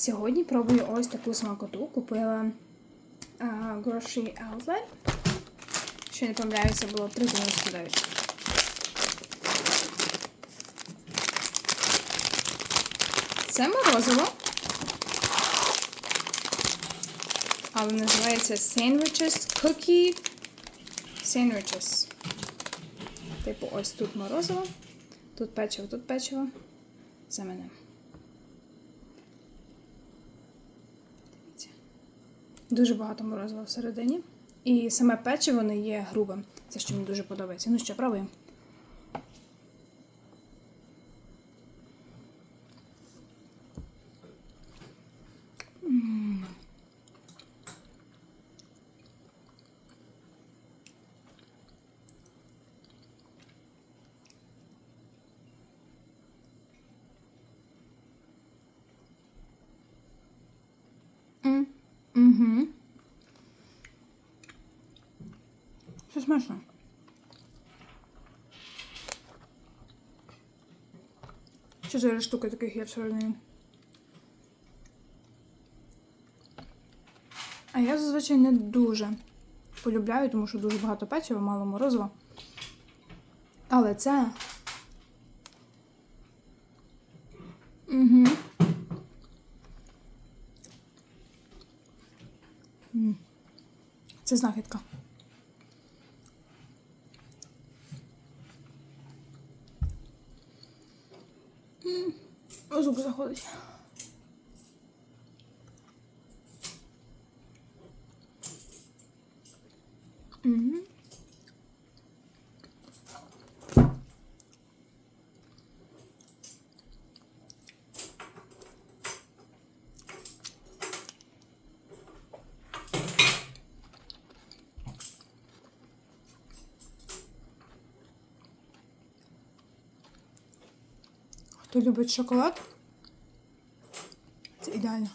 Сьогодні пробую ось таку смакоту. Купила а, Grocery Outlet. Що не помиляюся, було 3,99. Це морозиво. Але називається Sandwiches Cookie Sandwiches. Типу, ось тут морозиво, тут печиво, тут печиво. Це мене. Дуже багато морозива всередині. І саме печиво не є грубим. Це що мені дуже подобається. Ну що, пробуємо. Угу. Це смачно. Чотири штуки таких є всередині. А я зазвичай не дуже полюбляю, тому що дуже багато печива, мало морозива. Але це. Угу. Це знахідка. М. Зуби заходить. Мгм. Хто любить шоколад? Це ідеально.